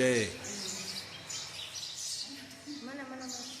Jai. Mana mana mana.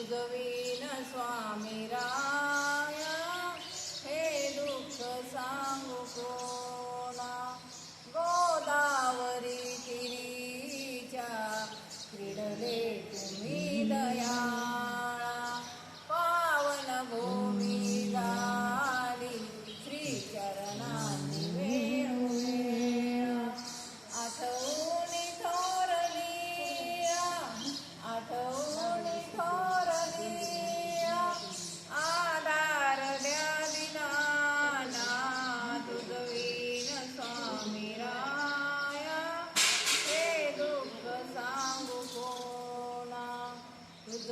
जुगवीन स्वामी राया हे दुःख सांगू कोणा? गोदावरी तिरीच्या क्रीडले तुम्ही दया.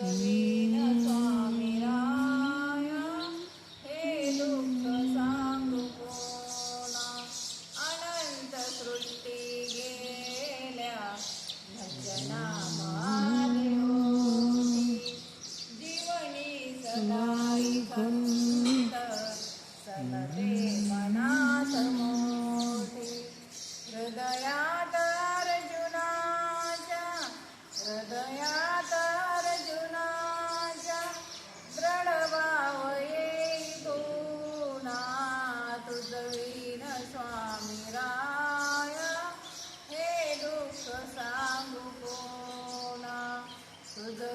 Mm.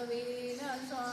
सर्वेन सा